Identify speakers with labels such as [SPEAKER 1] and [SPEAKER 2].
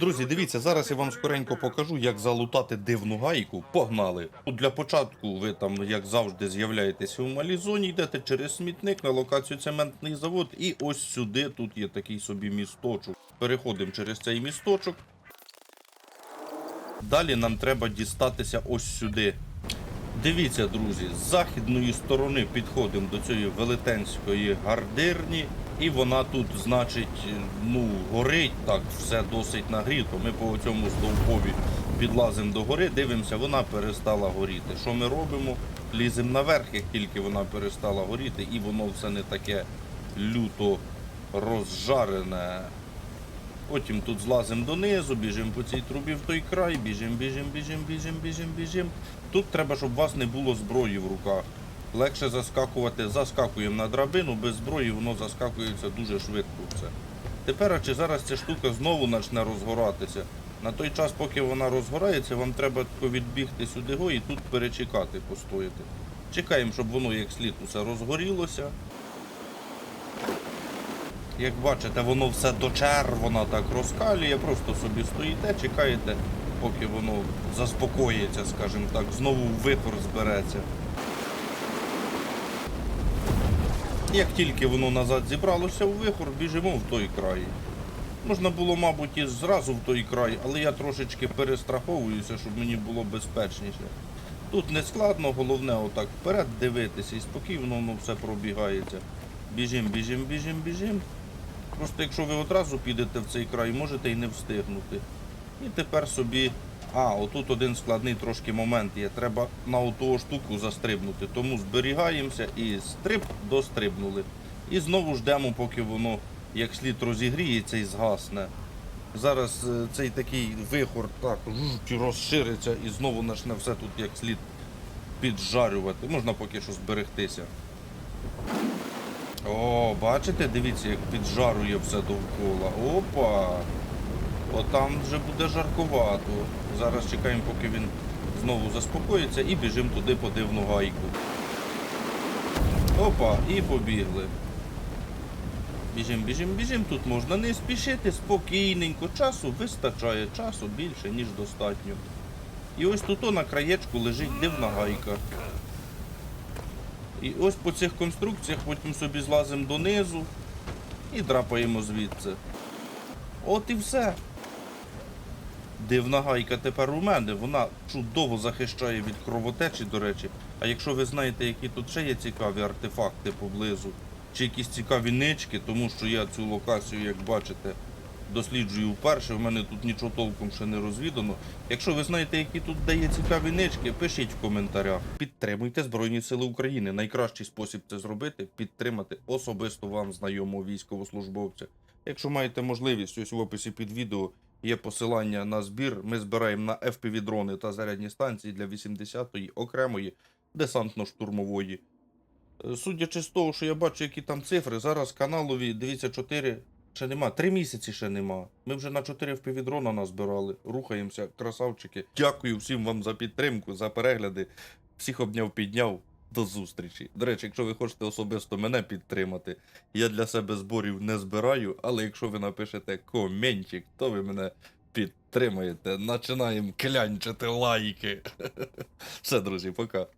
[SPEAKER 1] Друзі, дивіться, зараз я вам скоренько покажу, як залутати дивну гайку. Погнали! Ну, Для початку ви там, як завжди, з'являєтеся у малій зоні, йдете через смітник на локацію цементний завод, і ось сюди тут є такий собі місточок. Переходимо через цей місточок. Далі нам треба дістатися ось сюди. Дивіться, друзі, з західної сторони підходимо до цієї велетенської гардирні, і вона тут, значить, ну, горить так, все досить нагріто. Ми по цьому стовпові підлазимо до гори, дивимося, вона перестала горіти. Що ми робимо? Ліземо наверх, як тільки вона перестала горіти, і воно все не таке люто розжарене. Потім тут злазимо донизу, біжимо по цій трубі в той край, біжимо, біжимо, біжимо, біжимо, біжимо, біжимо. Тут треба, щоб у вас не було зброї в руках. Легше заскакувати, заскакуємо на драбину, без зброї воно заскакується дуже швидко все. Тепер, а чи зараз ця штука знову почне розгоратися. На той час, поки вона розгорається, вам треба відбігти сюди і тут перечекати, постояти. Чекаємо, щоб воно як слід усе розгорілося. Як бачите, воно все до червона так розкалює, просто собі стоїте, чекаєте, поки воно заспокоїться, скажімо так, знову вихор збереться. Як тільки воно назад зібралося у вихор, біжимо в той край. Можна було, мабуть, і зразу в той край, але я трошечки перестраховуюся, щоб мені було безпечніше. Тут не складно, головне отак вперед дивитися і спокійно воно все пробігається. Біжим, біжим, біжим, біжим. Просто якщо ви одразу підете в цей край, можете і не встигнути. І тепер собі. А, отут один складний трошки момент є. Треба на оту штуку застрибнути. Тому зберігаємося і стриб дострибнули. І знову ждемо, поки воно як слід розігріється і згасне. Зараз е, цей такий вихор так розшириться і знову почне все тут як слід піджарювати. Можна поки що зберегтися. О, бачите, дивіться, як піджарує все довкола. Опа! Отам вже буде жарковато. Зараз чекаємо, поки він знову заспокоїться і біжимо туди по дивну гайку. Опа, і побігли. Біжим, біжим, біжим. Тут можна не спішити, спокійненько. Часу вистачає, часу більше, ніж достатньо. І ось тут на краєчку лежить дивна гайка. І ось по цих конструкціях потім собі злазимо донизу і драпаємо звідси. От і все. Дивна гайка тепер у мене, вона чудово захищає від кровотечі, до речі. А якщо ви знаєте, які тут ще є цікаві артефакти поблизу, чи якісь цікаві нички, тому що я цю локацію, як бачите, досліджую вперше, в мене тут нічого толком ще не розвідано. Якщо ви знаєте, які тут дає цікаві нички, пишіть в коментарях. Підтримуйте Збройні Сили України. Найкращий спосіб це зробити підтримати особисто вам знайомого військовослужбовця. Якщо маєте можливість, ось в описі під відео є посилання на збір. Ми збираємо на FPV-дрони та зарядні станції для 80-ї окремої десантно-штурмової. Судячи з того, що я бачу, які там цифри, зараз каналові, дивіться, 4 ще нема, 3 місяці ще нема. Ми вже на 4 FPV-дрона назбирали. Рухаємося, красавчики. Дякую всім вам за підтримку, за перегляди. Всіх обняв, підняв. До зустрічі. До речі, якщо ви хочете особисто мене підтримати, я для себе зборів не збираю, але якщо ви напишете коментик, то ви мене підтримаєте. Починаємо клянчити лайки. Все, друзі, пока.